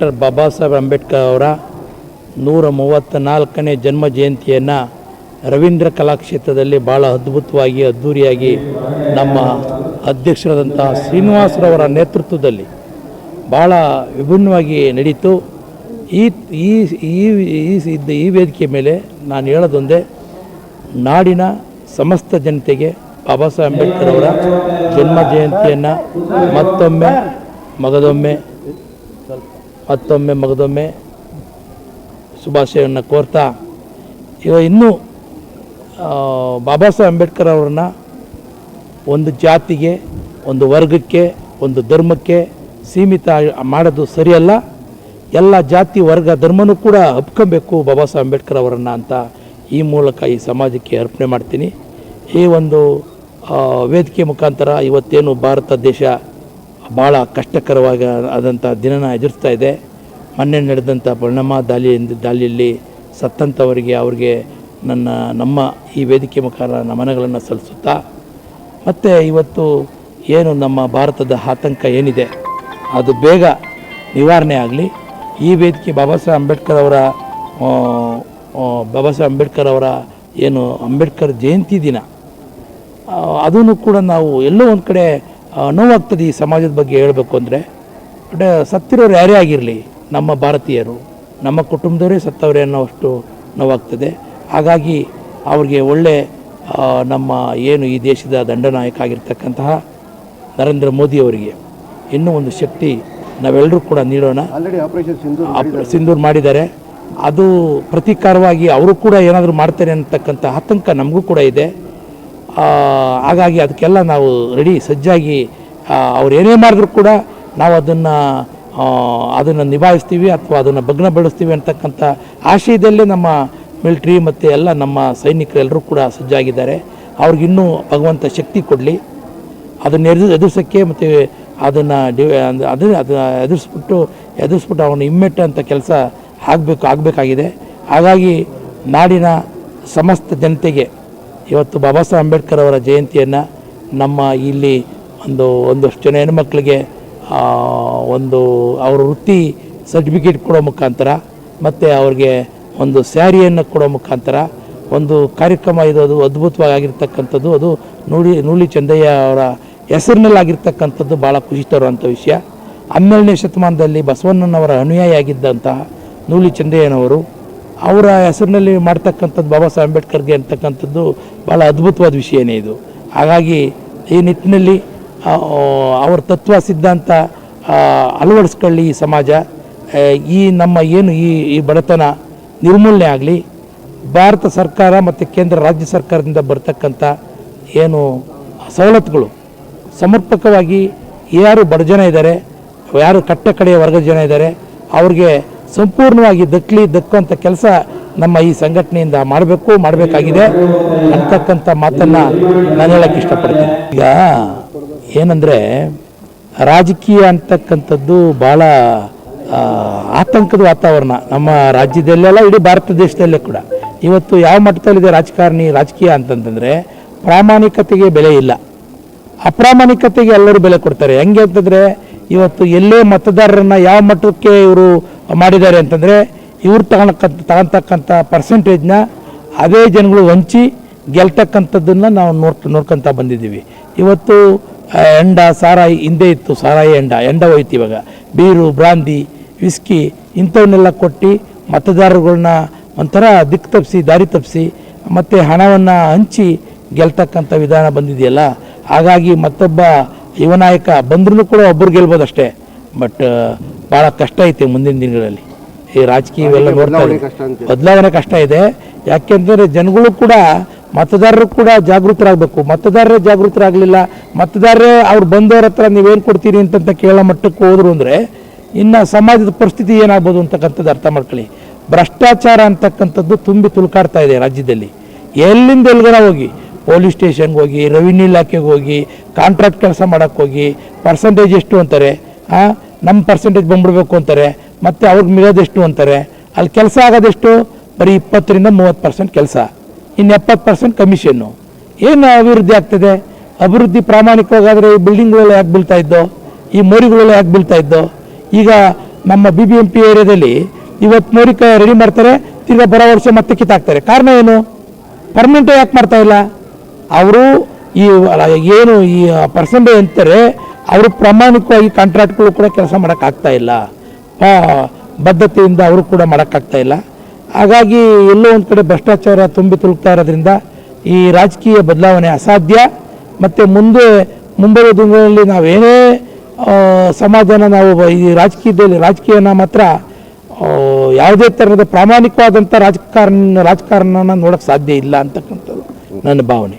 Doctor Baba Saheb Ambedkar ಅವರ ನೂರ ಮೂವತ್ತ ನಾಲ್ಕನೇ ಜನ್ಮ ಜಯಂತಿಯನ್ನು ರವೀಂದ್ರ ಕಲಾಕ್ಷೇತ್ರದಲ್ಲಿ ಭಾಳ ಅದ್ಭುತವಾಗಿ ಅದ್ಧೂರಿಯಾಗಿ ನಮ್ಮ ಅಧ್ಯಕ್ಷರಾದಂತಹ ಶ್ರೀನಿವಾಸರವರ ನೇತೃತ್ವದಲ್ಲಿ ಭಾಳ ವಿಭಿನ್ನವಾಗಿ ನಡೀತು. ಈ ಈ ಈ ಈ ವೇದಿಕೆ ಮೇಲೆ ನಾನು ಹೇಳೋದೊಂದೇ, ನಾಡಿನ ಸಮಸ್ತ ಜನತೆಗೆ ಬಾಬಾ ಸಾಹೇಬ್ ಅಂಬೇಡ್ಕರ್ ಅವರ ಜನ್ಮ ಜಯಂತಿಯನ್ನು ಮತ್ತೊಮ್ಮೆ, ಮಗದೊಮ್ಮೆ ಮತ್ತೊಮ್ಮೆ ಮಗದೊಮ್ಮೆ ಶುಭಾಶಯವನ್ನು ಕೋರ್ತಾ ಇವ ಇನ್ನೂ ಬಾಬಾ ಸಾಹೇಬ್ ಅಂಬೇಡ್ಕರ್ ಅವ್ರನ್ನ ಒಂದು ಜಾತಿಗೆ, ಒಂದು ವರ್ಗಕ್ಕೆ, ಒಂದು ಧರ್ಮಕ್ಕೆ ಸೀಮಿತ ಮಾಡೋದು ಸರಿಯಲ್ಲ. ಎಲ್ಲ ಜಾತಿ, ವರ್ಗ, ಧರ್ಮನೂ ಕೂಡ ಹಬ್ಕೊಬೇಕು ಬಾಬಾ ಸಾಹೇಬ್ ಅಂಬೇಡ್ಕರ್ ಅವರನ್ನು ಅಂತ ಈ ಮೂಲಕ ಈ ಸಮಾಜಕ್ಕೆ ಅರ್ಪಣೆ ಮಾಡ್ತೀನಿ. ಈ ಒಂದು ವೇದಿಕೆ ಮುಖಾಂತರ ಇವತ್ತೇನು ಭಾರತ ದೇಶ ಭಾಳ ಕಷ್ಟಕರವಾಗಿ ಆದಂಥ ದಿನನ ಎದುರಿಸ್ತಾ ಇದೆ. ಮೊನ್ನೆ ನಡೆದಂಥ ಪರಿಣಾಮ ದಾಳಿಯಿಂದ ದಾಳಿಯಲ್ಲಿ ಸತ್ತಂಥವರಿಗೆ ಅವ್ರಿಗೆ ನನ್ನ, ನಮ್ಮ ಈ ವೇದಿಕೆ ಮುಖಾಂತರ ನಮನಗಳನ್ನು ಸಲ್ಲಿಸುತ್ತಾ, ಮತ್ತು ಇವತ್ತು ಏನು ನಮ್ಮ ಭಾರತದ ಆತಂಕ ಏನಿದೆ, ಅದು ಬೇಗ ನಿವಾರಣೆ ಆಗಲಿ. ಈ ವೇದಿಕೆ ಬಾಬಾ ಸಾಹೇಬ್ ಅಂಬೇಡ್ಕರ್ ಅವರ ಬಾಬಾ ಸಾಹೇಬ್ ಅಂಬೇಡ್ಕರ್ ಅವರ ಏನು ಅಂಬೇಡ್ಕರ್ ಜಯಂತಿ ದಿನ ಅದನ್ನು ಕೂಡ ನಾವು ಎಲ್ಲೋ ಒಂದು ಕಡೆ ನೋವಾಗ್ತದೆ ಈ ಸಮಾಜದ ಬಗ್ಗೆ ಹೇಳಬೇಕು ಅಂದರೆ ಸತ್ತಿರೋರು ಯಾರೇ ಆಗಿರಲಿ ನಮ್ಮ ಭಾರತೀಯರು ನಮ್ಮ ಕುಟುಂಬದವರೇ ಸತ್ತವರೇ ಅನ್ನೋಷ್ಟು ನೋವಾಗ್ತದೆ. ಹಾಗಾಗಿ ಅವ್ರಿಗೆ ಒಳ್ಳೆ ನಮ್ಮ ಏನು ಈ ದೇಶದ ದಂಡನಾಯಕ ಆಗಿರ್ತಕ್ಕಂತಹ ನರೇಂದ್ರ ಮೋದಿಯವರಿಗೆ ಇನ್ನೂ ಒಂದು ಶಕ್ತಿ ನಾವೆಲ್ಲರೂ ಕೂಡ ನೀಡೋಣ. ಸಿಂಧೂರ್ ಮಾಡಿದ್ದಾರೆ. ಅದು ಪ್ರತೀಕಾರವಾಗಿ ಅವರು ಕೂಡ ಏನಾದರೂ ಮಾಡ್ತಾರೆ ಅಂತಕ್ಕಂಥ ಆತಂಕ ನಮಗೂ ಕೂಡ ಇದೆ. ಹಾಗಾಗಿ ಅದಕ್ಕೆಲ್ಲ ನಾವು ರೆಡಿ ಸಜ್ಜಾಗಿ ಅವ್ರು ಏನೇ ಮಾಡಿದ್ರು ಕೂಡ ನಾವು ಅದನ್ನು ಅದನ್ನು ನಿಭಾಯಿಸ್ತೀವಿ ಅಥವಾ ಅದನ್ನು ಭಗ್ನಗೊಳಿಸ್ತೀವಿ ಅಂತಕ್ಕಂಥ ಆಶಯದಲ್ಲೇ ನಮ್ಮ ಮಿಲಿಟ್ರಿ ಮತ್ತು ಎಲ್ಲ ನಮ್ಮ ಸೈನಿಕರೆಲ್ಲರೂ ಕೂಡ ಸಜ್ಜಾಗಿದ್ದಾರೆ. ಅವ್ರಿಗಿನ್ನೂ ಭಗವಂತ ಶಕ್ತಿ ಕೊಡಲಿ. ಅದನ್ನು ಎದು ಎದುರಿಸೋಕ್ಕೆ ಮತ್ತು ಅದನ್ನು ಡಿ ಅದು ಅದು ಎದುರಿಸ್ಬಿಟ್ಟು ಎದುರಿಸ್ಬಿಟ್ಟು ಅವನು ಹಿಮ್ಮೆಟ್ಟು ಅಂತ ಕೆಲಸ ಆಗಬೇಕು, ಆಗಬೇಕಾಗಿದೆ. ಹಾಗಾಗಿ ನಾಡಿನ ಸಮಸ್ತ ಜನತೆಗೆ ಇವತ್ತು ಬಾಬಾ ಸಾಹೇಬ್ ಅಂಬೇಡ್ಕರ್ ಅವರ ಜಯಂತಿಯನ್ನು ನಮ್ಮ ಇಲ್ಲಿ ಒಂದು, ಒಂದಷ್ಟು ಜನ ಹೆಣ್ಮಕ್ಳಿಗೆ ಒಂದು ಅವರ ವೃತ್ತಿ ಸರ್ಟಿಫಿಕೇಟ್ ಕೊಡೋ ಮುಖಾಂತರ ಮತ್ತು ಅವ್ರಿಗೆ ಒಂದು ಸ್ಯಾರಿಯನ್ನು ಕೊಡೋ ಮುಖಾಂತರ ಒಂದು ಕಾರ್ಯಕ್ರಮ ಇದು, ಅದು ಅದ್ಭುತವಾಗಿರ್ತಕ್ಕಂಥದ್ದು ಅದು ನೂಲಿ ನೂಲಿ ಚಂದಯ್ಯ ಅವರ ಹೆಸರಿನಲ್ಲಾಗಿರ್ತಕ್ಕಂಥದ್ದು ಭಾಳ ಖುಷಿ ತರುವಂಥ ವಿಷಯ. ಹನ್ನೆರಡನೇ ಶತಮಾನದಲ್ಲಿ ಬಸವಣ್ಣನವರ ಅನುಯಾಯಿ ಆಗಿದ್ದಂತಹ ನೂಲಿ ಚಂದಯ್ಯನವರು ಅವರ ಹೆಸರಿನಲ್ಲಿ ಮಾಡ್ತಕ್ಕಂಥದ್ದು ಬಾಬಾ ಸಾಹೇಬ್ ಅಂಬೇಡ್ಕರ್ಗೆ ಅಂತಕ್ಕಂಥದ್ದು ಭಾಳ ಅದ್ಭುತವಾದ ವಿಷಯನೇ ಇದು. ಹಾಗಾಗಿ ಈ ನಿಟ್ಟಿನಲ್ಲಿ ಅವರ ತತ್ವ ಸಿದ್ಧಾಂತ ಅಳವಡಿಸ್ಕೊಳ್ಳಿ ಈ ಸಮಾಜ. ಈ ನಮ್ಮ ಏನು ಈ ಈ ಬಡತನ ನಿರ್ಮೂಲನೆ ಆಗಲಿ, ಭಾರತ ಸರ್ಕಾರ ಮತ್ತು ಕೇಂದ್ರ ರಾಜ್ಯ ಸರ್ಕಾರದಿಂದ ಬರ್ತಕ್ಕಂಥ ಏನು ಸವಲತ್ತುಗಳು, ಸಮರ್ಪಕವಾಗಿ ಯಾರು ಬಡ ಜನ ಇದ್ದಾರೆ, ಯಾರು ಕಟ್ಟ ಕಡೆಯ ವರ್ಗದ ಜನ ಇದ್ದಾರೆ, ಅವ್ರಿಗೆ ಸಂಪೂರ್ಣವಾಗಿ ದಕ್ಕಲಿ ದಕ್ಕುವಂಥ ಕೆಲಸ ನಮ್ಮ ಈ ಸಂಘಟನೆಯಿಂದ ಮಾಡಬೇಕು, ಮಾಡಬೇಕಾಗಿದೆ. ಅಂತಕ್ಕಂಥ ಮಾತನ್ನು ನಾನು ಹೇಳಕ್ಕೆ ಇಷ್ಟಪಡ್ತೀನಿ. ಈಗ ಏನಂದರೆ, ರಾಜಕೀಯ ಅಂತಕ್ಕಂಥದ್ದು ಭಾಳ ಆತಂಕದ ವಾತಾವರಣ. ನಮ್ಮ ರಾಜ್ಯದಲ್ಲೆಲ್ಲ ಇಡೀ ಭಾರತ ದೇಶದಲ್ಲೇ ಕೂಡ. ಇವತ್ತು ಯಾವ ಮಟ್ಟದಲ್ಲಿದೆ ರಾಜಕಾರಣಿ, ರಾಜಕೀಯ ಅಂತಂತಂದರೆ, ಪ್ರಾಮಾಣಿಕತೆಗೆ ಬೆಲೆ ಇಲ್ಲ. ಅಪ್ರಾಮಾಣಿಕತೆಗೆ ಎಲ್ಲರೂ ಬೆಲೆ ಕೊಡ್ತಾರೆ. ಹೆಂಗೆ ಅಂತಂದರೆ, ಇವತ್ತು ಎಲ್ಲೇ ಮತದಾರರನ್ನ ಯಾವ ಮಟ್ಟಕ್ಕೆ ಇವರು ಮಾಡಿದ್ದಾರೆ ಅಂತಂದರೆ ಇವ್ರು ತಗೊಳಕ್ಕಂತ ತಗೊತಕ್ಕಂಥ ಪರ್ಸೆಂಟೇಜ್ನ ಅದೇ ಜನಗಳು ಹಂಚಿ ಗೆಲ್ತಕ್ಕಂಥದ್ದನ್ನು ನಾವು ನೋಡ್ ನೋಡ್ಕೊತ ಬಂದಿದ್ದೀವಿ. ಇವತ್ತು ಎಂಡ, ಸಾರಾಯಿ ಹಿಂದೆ ಇತ್ತು, ಸಾರಾಯಿ ಎಂಡ ಎಂಡ ಹೋಯ್ತು ಇವಾಗ. ಬೀರು, ಬ್ರಾಂದಿ, ವಿಸ್ಕಿ ಇಂಥವನ್ನೆಲ್ಲ ಕೊಟ್ಟು ಮತದಾರರುಗಳನ್ನ ಒಂಥರ ದಿಕ್ಕು ತಪ್ಪಿಸಿ ದಾರಿ ತಪ್ಪಿಸಿ ಮತ್ತು ಹಣವನ್ನು ಹಂಚಿ ಗೆಲ್ತಕ್ಕಂಥ ವಿಧಾನ ಬಂದಿದೆಯಲ್ಲ? ಹಾಗಾಗಿ ಮತ್ತೊಬ್ಬ ಯುವ ನಾಯಕ ಬಂದ್ರೂ ಕೂಡ ಒಬ್ಬರು ಗೆಲ್ಬೋದು ಅಷ್ಟೇ ಬಟ್ ಭಾಳ ಕಷ್ಟ ಐತೆ ಮುಂದಿನ ದಿನಗಳಲ್ಲಿ. ಈ ರಾಜಕೀಯ ಇವೆಲ್ಲ ನೋಡ್ತಾ. ಬದಲಾವಣೆ ಕಷ್ಟ ಇದೆ. ಯಾಕೆಂದರೆ ಜನಗಳು ಕೂಡ ಮತದಾರರು ಕೂಡ ಜಾಗೃತರಾಗಬೇಕು. ಮತದಾರರೇ ಜಾಗೃತರಾಗಲಿಲ್ಲ. ಮತದಾರರೇ ಅವ್ರು ಬಂದವ್ರ ಹತ್ರ ನೀವೇನು ಕೊಡ್ತೀರಿ ಅಂತಂತ ಕೇಳೋ ಮಟ್ಟಕ್ಕೆ ಹೋದ್ರು ಅಂದರೆ ಇನ್ನು ಸಮಾಜದ ಪರಿಸ್ಥಿತಿ ಏನಾಗ್ಬೋದು ಅಂತಕ್ಕಂಥದ್ದು ಅರ್ಥ ಮಾಡ್ಕೊಳ್ಳಿ. ಭ್ರಷ್ಟಾಚಾರ ಅಂತಕ್ಕಂಥದ್ದು ತುಂಬಿ ತುಳ್ಕಾಡ್ತಾ ಇದೆ ರಾಜ್ಯದಲ್ಲಿ. ಎಲ್ಲಿಂದ ಎಲ್ಲಿಗರ ಹೋಗಿ? ಪೊಲೀಸ್ ಸ್ಟೇಷನ್ಗೆ ಹೋಗಿ ರೆವಿನ್ಯೂ ಇಲಾಖೆಗೆ ಹೋಗಿ ಕಾಂಟ್ರಾಕ್ಟ್ ಕೆಲಸ ಮಾಡೋಕ್ಕೆ ಹೋಗಿ ಪರ್ಸಂಟೇಜ್ ಎಷ್ಟು ಅಂತಾರೆ? ಆ, ನಮ್ಮ ಪರ್ಸೆಂಟೇಜ್ ಬಂದ್ಬಿಡ್ಬೇಕು ಅಂತಾರೆ, ಮತ್ತು ಅವ್ರಿಗೆ ಮಿಗೋದೆಷ್ಟು ಅಂತಾರೆ, ಅಲ್ಲಿ ಕೆಲಸ ಆಗೋದೆಷ್ಟು? ಬರೀ ಇಪ್ಪತ್ತರಿಂದ ಮೂವತ್ತು ಪರ್ಸೆಂಟ್ ಕೆಲಸ. ಇನ್ನು ಎಪ್ಪತ್ತು ಪರ್ಸೆಂಟ್ ಕಮಿಷನ್ನು ಏನು ಅಭಿವೃದ್ಧಿ ಆಗ್ತದೆ? ಅಭಿವೃದ್ಧಿ ಪ್ರಾಮಾಣಿಕವಾಗಾದರೆ ಈ ಬಿಲ್ಡಿಂಗ್ಗಳೆಲ್ಲ ಯಾಕೆ ಬೀಳ್ತಾ ಇದ್ದೋ? ಈ ಮೋರಿಗಳೆಲ್ಲ ಯಾಕೆ ಬೀಳ್ತಾ ಇದ್ದೋ? ಈಗ ನಮ್ಮ ಬಿ ಬಿ ಎಂ ಪಿ ಏರಿಯಾದಲ್ಲಿ ಇವತ್ತು ಮೋರಿಕ ರೆಡಿ ಮಾಡ್ತಾರೆ, ತಿರ್ಗಾ ಬರೋ ವರ್ಷ ಮತ್ತೆ ಕಿತ್ತಾಕ್ತಾರೆ. ಕಾರಣ ಏನು? ಪರ್ಮನೆಂಟ್ ಯಾಕೆ ಮಾಡ್ತಾ ಇಲ್ಲ? ಅವರು ಈ ಏನು ಈ ಪರ್ಸೆಂಟೇಜ್ ಅಂತಾರೆ, ಅವರು ಪ್ರಾಮಾಣಿಕವಾಗಿ ಕಾಂಟ್ರಾಕ್ಟ್ಗಳು ಕೂಡ ಕೆಲಸ ಮಾಡೋಕ್ಕಾಗ್ತಾ ಇಲ್ಲ. ಬದ್ಧತೆಯಿಂದ ಅವರು ಕೂಡ ಮಾಡೋಕ್ಕಾಗ್ತಾ ಇಲ್ಲ. ಹಾಗಾಗಿ ಎಲ್ಲೋ ಒಂದು ಕಡೆ ಭ್ರಷ್ಟಾಚಾರ ತುಂಬಿ ತುಳುಕ್ತಾ ಇರೋದ್ರಿಂದ ಈ ರಾಜಕೀಯ ಬದಲಾವಣೆ ಅಸಾಧ್ಯ. ಮತ್ತು ಮುಂದೆ, ಮುಂಬರುವ ದಿನಗಳಲ್ಲಿ ನಾವೇನೇ ಸಮಾಜನ ನಾವು ಈ ರಾಜಕೀಯದಲ್ಲಿ, ರಾಜಕೀಯನ ಮಾತ್ರ ಯಾವುದೇ ಥರದ ಪ್ರಾಮಾಣಿಕವಾದಂಥ ರಾಜಕಾರಣ, ರಾಜಕಾರಣನ ನೋಡೋಕ್ಕೆ ಸಾಧ್ಯ ಇಲ್ಲ ಅಂತಕ್ಕಂಥದ್ದು ನನ್ನ ಭಾವನೆ.